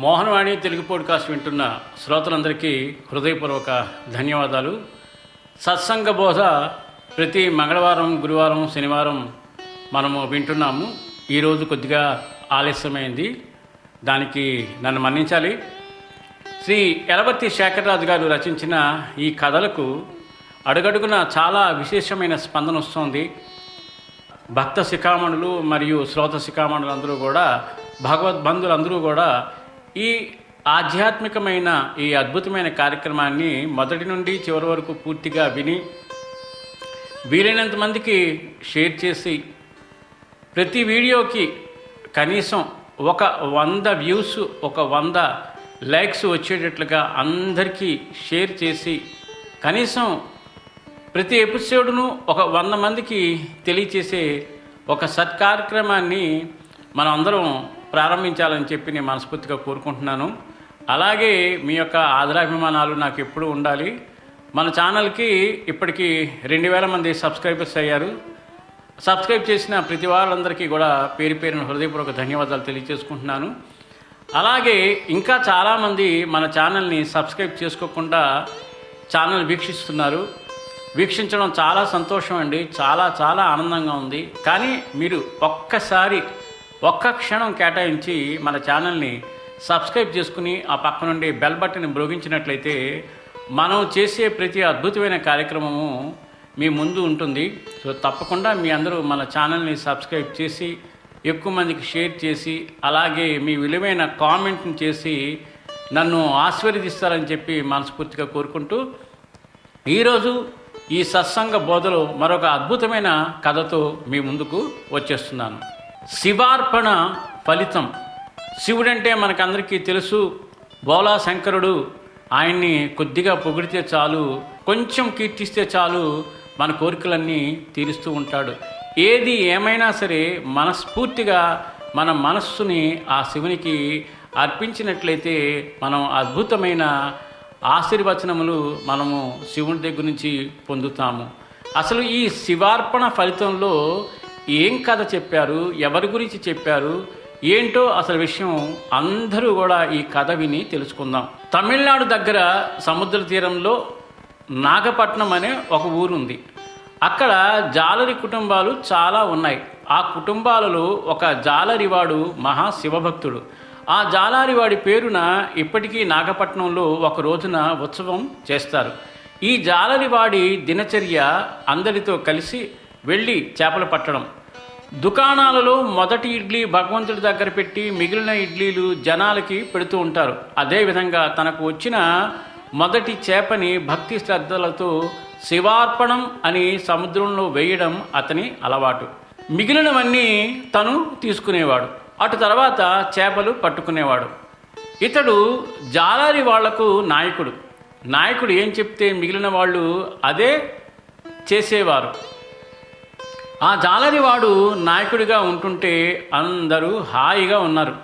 Mohanavani Telugu podcast వింటున్న శ్రోతలందరికీ హృదయపూర్వక ధన్యవాదాలు. సత్సంగ బోధ ప్రతి మంగళవారం గురువారం శనివారం మనము వింటున్నాము. ఈరోజు కొద్దిగా ఆలస్యమైంది. దానికి నన్ను మన్నించాలి. శ్రీ ఎలవర్తి శేఖరరాజు గారు రచించిన ఈ కథలకు అడుగడుగున చాలా విశేషమైన స్పందన వస్తుంది. భక్త శిఖామణులు మరియు శ్రోత శిఖామణులు అందరూ కూడా భగవద్బంధులందరూ కూడా ఈ ఆధ్యాత్మికమైన ఈ అద్భుతమైన కార్యక్రమాన్ని మొదటి నుండి చివరి వరకు పూర్తిగా విని వీలైనంత మందికి షేర్ చేసి ప్రతి వీడియోకి కనీసం ఒక వంద వ్యూస్ ఒక వంద లైక్స్ వచ్చేటట్లుగా అందరికీ షేర్ చేసి కనీసం ప్రతి ఎపిసోడ్ను ఒక వంద మందికి తెలియచేసే ఒక సత్కార్యక్రమాన్ని మనం అందరం ప్రారంభించాలని చెప్పి నేను మనస్ఫూర్తిగా కోరుకుంటున్నాను. అలాగే మీ యొక్క ఆదరాభిమానాలు నాకు ఎప్పుడూ ఉండాలి. మన ఛానల్కి ఇప్పటికీ రెండు వేల మంది సబ్స్క్రైబర్స్ అయ్యారు. సబ్స్క్రైబ్ చేసిన ప్రతి వాళ్ళందరికీ కూడా పేరు పేరున హృదయపూర్వక ధన్యవాదాలు తెలియజేసుకుంటున్నాను. అలాగే ఇంకా చాలామంది మన ఛానల్ని సబ్స్క్రైబ్ చేసుకోకుండా ఛానల్ వీక్షిస్తున్నారు. వీక్షించడం చాలా సంతోషం అండి. చాలా చాలా ఆనందంగా ఉంది. కానీ మీరు ఒక్కసారి ఒక్క క్షణం కేటాయించి మన ఛానల్ని సబ్స్క్రైబ్ చేసుకుని ఆ పక్క నుండి బెల్ బటన్ మ్రోగించినట్లయితే మనం చేసే ప్రతి అద్భుతమైన కార్యక్రమము మీ ముందు ఉంటుంది. సో తప్పకుండా మీ అందరూ మన ఛానల్ని సబ్స్క్రైబ్ చేసి ఎక్కువ మందికి షేర్ చేసి అలాగే మీ విలువైన కామెంట్ని చేసి నన్ను ఆశీర్వదిస్తారని చెప్పి మనస్ఫూర్తిగా కోరుకుంటూ ఈరోజు ఈ సత్సంగ బోధలో మరొక అద్భుతమైన కథతో మీ ముందుకు వచ్చేస్తున్నాను. శివార్పణ ఫలితం. శివుడంటే మనకందరికీ తెలుసు బోలా శంకరుడు ఆయన్ని కొద్దిగా పొగిడితే చాలు కొంచెం కీర్తిస్తే చాలు మన కోరికలన్నీ తీరుస్తూ ఉంటాడు. ఏది ఏమైనా సరే మనస్ఫూర్తిగా మన మనస్సుని ఆ శివునికి అర్పించినట్లయితే మనం అద్భుతమైన ఆశీర్వచనములు మనము శివుని దగ్గర నుంచి పొందుతాము. అసలు ఈ శివార్పణ ఫలితంలో ఏం కథ చెప్పారు? ఎవరి గురించి చెప్పారు? ఏంటో అసలు విషయం అందరూ కూడా ఈ కథ విని తెలుసుకుందాం. తమిళనాడు దగ్గర సముద్ర తీరంలో నాగపట్నం అనే ఒక ఊరుంది. అక్కడ జాలరి కుటుంబాలు చాలా ఉన్నాయి. ఆ కుటుంబాలలో ఒక జాలరివాడు మహా శివభక్తుడు ఆ జాలారివాడి పేరున ఇప్పటికీ నాగపట్నంలో ఒక రోజున ఉత్సవం చేస్తారు. ఈ జాలరివాడి దినచర్య అందరితో కలిసి వెళ్ళి చేపలు పట్టడం. దుకాణాలలో మొదటి ఇడ్లీ భగవంతుడి దగ్గర పెట్టి మిగిలిన ఇడ్లీలు జనాలకి పెడుతూ ఉంటారు. అదేవిధంగా తనకు వచ్చిన మొదటి చేపని భక్తి శ్రద్ధలతో శివార్పణం అని సముద్రంలో వేయడం అతని అలవాటు. మిగిలినవన్నీ తను తీసుకునేవాడు. అటు తర్వాత చేపలు పట్టుకునేవాడు. ఇతడు జాలారి వాళ్ళకు నాయకుడు. నాయకుడు ఏం చెప్తే మిగిలిన వాళ్ళు అదే చేసేవారు. ఆ జాలరివాడు నాయకుడిగా ఉంటుంటే అందరూ హాయిగా ఉన్నారు.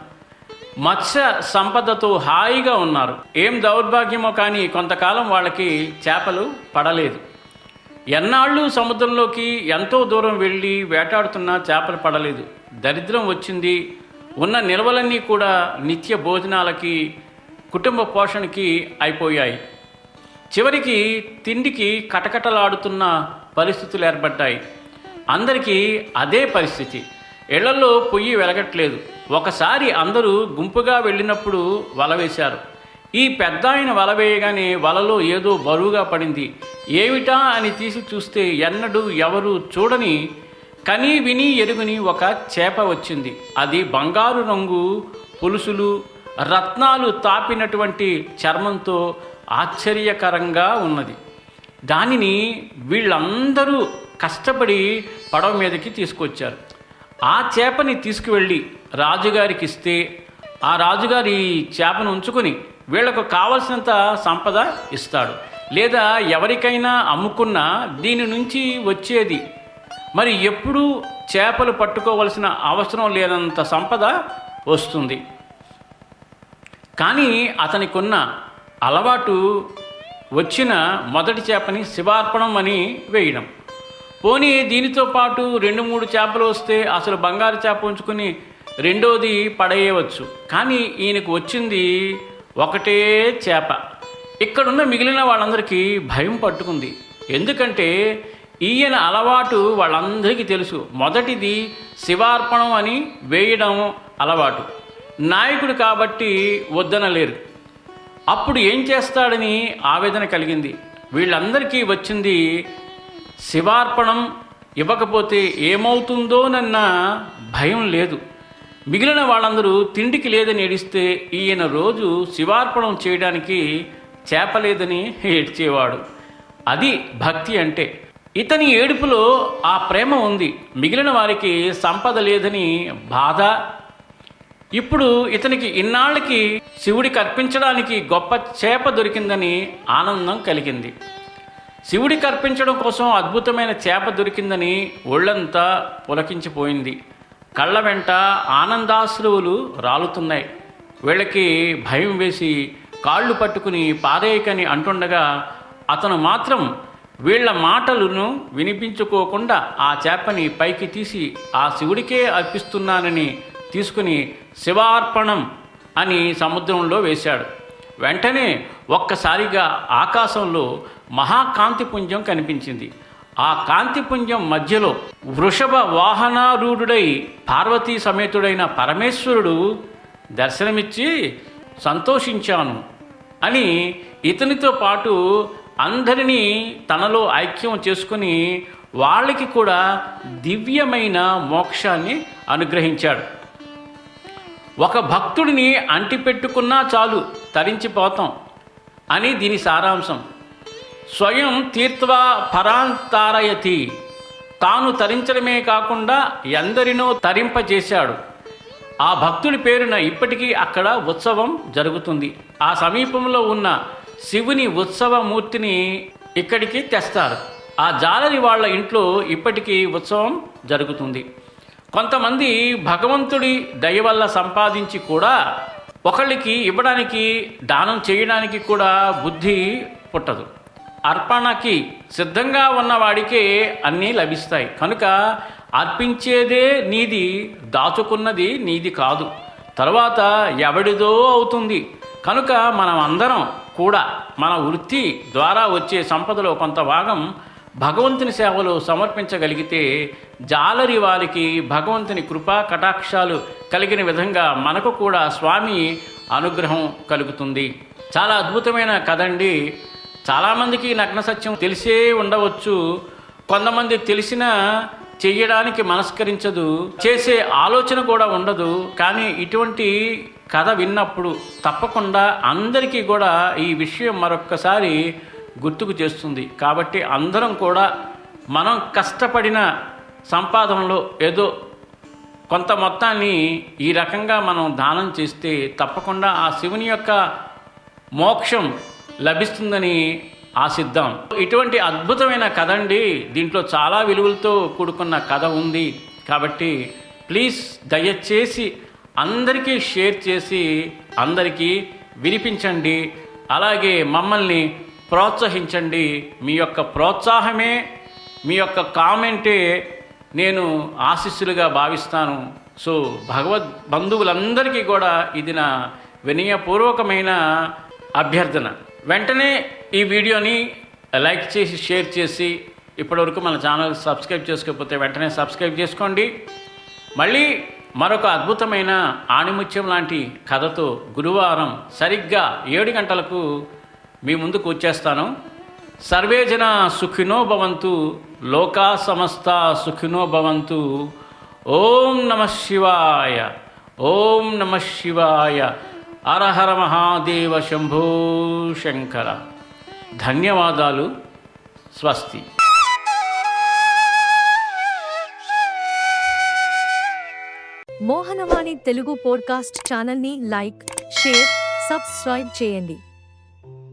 మత్స్య సంపదతో హాయిగా ఉన్నారు. ఏం దౌర్భాగ్యమో కానీ కొంతకాలం వాళ్ళకి చేపలు పడలేదు. ఎన్నాళ్ళు సముద్రంలోకి ఎంతో దూరం వెళ్ళి వేటాడుతున్నా చేపలు పడలేదు. దరిద్రం వచ్చింది. ఉన్న నిల్వలన్నీ కూడా నిత్య భోజనాలకి కుటుంబ పోషణకి అయిపోయాయి. చివరికి తిండికి కటకటలాడుతున్న పరిస్థితులు ఏర్పడ్డాయి. అందరికీ అదే పరిస్థితి. ఇళ్ళలో పొయ్యి వెలగట్లేదు. ఒకసారి అందరూ గుంపుగా వెళ్ళినప్పుడు వల వేశారు. ఈ పెద్ద ఆయన వల వేయగానే వలలో ఏదో బరువుగా పడింది. ఏమిటా అని తీసి చూస్తే ఎన్నడూ ఎవరు చూడని కని విని ఎరుగుని ఒక చేప వచ్చింది. అది బంగారు రంగు పులుసులు రత్నాలు తాపినటువంటి చర్మంతో ఆశ్చర్యకరంగా ఉన్నది. దానిని వీళ్ళందరూ కష్టపడి పడవ మీదకి తీసుకొచ్చారు. ఆ చేపని తీసుకువెళ్ళి రాజుగారికి ఇస్తే ఆ రాజుగారి ఈ చేపను ఉంచుకొని వీళ్ళకు కావలసినంత సంపద ఇస్తాడు. లేదా ఎవరికైనా అమ్ముకున్నా దీని నుంచి వచ్చేది. మరి ఎప్పుడూ చేపలు పట్టుకోవలసిన అవసరం లేనంత సంపద వస్తుంది. కానీ అతనికున్న అలవాటు వచ్చిన మొదటి చేపని శివార్పణం అని వేయడం. పోనీ దీనితో పాటు రెండు మూడు చేపలు వస్తే అసలు బంగారు చేప ఉంచుకుని రెండోది పడేయవచ్చు. కానీ ఈయనకు వచ్చింది ఒకటే చేప. ఇక్కడున్న మిగిలిన వాళ్ళందరికీ భయం పట్టుకుంది. ఎందుకంటే ఈయన అలవాటు వాళ్ళందరికీ తెలుసు. మొదటిది శివార్పణం అని వేయడం అలవాటు. నాయకుడు కాబట్టి వద్దనలేరు. అప్పుడు ఏం చేస్తాడని ఆవేదన కలిగింది. వీళ్ళందరికీ వచ్చింది శివార్పణం ఇవ్వకపోతే ఏమవుతుందోనన్న భయం లేదు. మిగిలిన వాళ్ళందరూ తిండికి లేదని ఏడిస్తే ఈయన రోజు శివార్పణం చేయడానికి చేపలేదని ఏడ్చేవాడు. అది భక్తి అంటే. ఇతని ఏడుపులో ఆ ప్రేమ ఉంది. మిగిలిన వారికి సంపద లేదని బాధ. ఇప్పుడు ఇతనికి ఇన్నాళ్ళకి శివుడికి అర్పించడానికి గొప్ప చేప దొరికిందని ఆనందం కలిగింది. శివుడికి అర్పించడం కోసం అద్భుతమైన చేప దొరికిందని ఒళ్ళంతా పులకించిపోయింది. కళ్ళ వెంట ఆనందాశ్రువులు రాలుతున్నాయి. వీళ్ళకి భయం వేసి కాళ్ళు పట్టుకుని పారేయకని అంటుండగా అతను మాత్రం వీళ్ళ మాటలను వినిపించుకోకుండా ఆ చేపని పైకి తీసి ఆ శివుడికే అర్పిస్తున్నానని తీసుకుని శివార్పణం అని సముద్రంలో వేశాడు. వెంటనే ఒక్కసారిగా ఆకాశంలో మహాకాంతిపుంజం కనిపించింది. ఆ కాంతిపుంజం మధ్యలో వృషభ వాహనారూఢుడై పార్వతీ సమేతుడైన పరమేశ్వరుడు దర్శనమిచ్చి సంతోషించాను అని ఇతనితో పాటు అందరినీ తనలో ఐక్యం చేసుకుని వాళ్ళకి కూడా దివ్యమైన మోక్షాన్ని అనుగ్రహించాడు. ఒక భక్తుడిని అంటిపెట్టుకున్నా చాలు. తరించిపోతాం అని దీని సారాంశం. స్వయం తీర్త్వా పరాంతారయతి. తాను తరించడమే కాకుండా ఎందరినో తరింపజేశాడు. ఆ భక్తుడి పేరున ఇప్పటికీ అక్కడ ఉత్సవం జరుగుతుంది. ఆ సమీపంలో ఉన్న శివుని ఉత్సవమూర్తిని ఇక్కడికి తెస్తారు. ఆ జాలరి వాళ్ళ ఇంట్లో ఇప్పటికీ ఉత్సవం జరుగుతుంది. కొంతమంది భగవంతుడి దయ వల్ల సంపాదించి కూడా ఒకళ్ళకి ఇవ్వడానికి దానం చేయడానికి కూడా బుద్ధి పుట్టదు. అర్పణకి సిద్ధంగా ఉన్న వాడికే అన్నీ లభిస్తాయి. కనుక అర్పించేదే నీది దాచుకున్నది నీది కాదు. తర్వాత ఎవడిదో అవుతుంది. కనుక మనం అందరం కూడా మన వృత్తి ద్వారా వచ్చే సంపదలో కొంత భాగం భగవంతుని సేవలో సమర్పించగలిగితే జాలరి వారికి భగవంతుని కృపా కటాక్షాలు కలిగిన విధంగా మనకు కూడా స్వామి అనుగ్రహం కలుగుతుంది. చాలా అద్భుతమైన కథండి. చాలామందికి నగ్న సత్యం తెలిసే ఉండవచ్చు. కొంతమంది తెలిసినా చెయ్యడానికి మనస్కరించదు. చేసే ఆలోచన కూడా ఉండదు. కానీ ఇటువంటి కథ విన్నప్పుడు తప్పకుండా అందరికీ కూడా ఈ విషయం మరొక్కసారి గుర్తుకు చేస్తుంది. కాబట్టి అందరం కూడా మనం కష్టపడిన సంపాదనలో ఏదో కొంత మొత్తాన్ని ఈ రకంగా మనం దానం చేస్తే తప్పకుండా ఆ శివుని యొక్క మోక్షం లభిస్తుందని ఆశిద్దాం. ఇటువంటి అద్భుతమైన కథ అండి దీంట్లో చాలా విలువలతో కూడుకున్న కథ ఉంది. కాబట్టి ప్లీజ్ దయచేసి అందరికీ షేర్ చేసి అందరికీ వినిపించండి. అలాగే మమ్మల్ని ప్రోత్సహించండి. మీ యొక్క ప్రోత్సాహమే మీ యొక్క కామెంటే నేను ఆశీస్సులుగా భావిస్తాను. సో భగవద్ బంధువులందరికీ కూడా ఇది నా వినయపూర్వకమైన అభ్యర్థన. వెంటనే ఈ వీడియోని లైక్ చేసి షేర్ చేసి ఇప్పటివరకు మన ఛానల్ సబ్స్క్రైబ్ చేసుకోకపోతే వెంటనే సబ్స్క్రైబ్ చేసుకోండి. మళ్ళీ మరొక అద్భుతమైన ఆణిముత్యం లాంటి కథతో గురువారం సరిగ్గా ఏడు గంటలకు మీ ముందుకు వచ్చేస్తాను. సర్వే జన సుఖినో భవంతు లోకా సమస్త సుఖినో భవంతు. ఓం నమ శివాయ ఓం నమ శివాయ. అరహర మహాదేవ శంభో శంకర. ధన్యవాదాలు స్వస్తి. మోహనవాణి తెలుగు పోడ్కాస్ట్ ఛానల్ని లైక్ షేర్ సబ్స్క్రైబ్ చేయండి.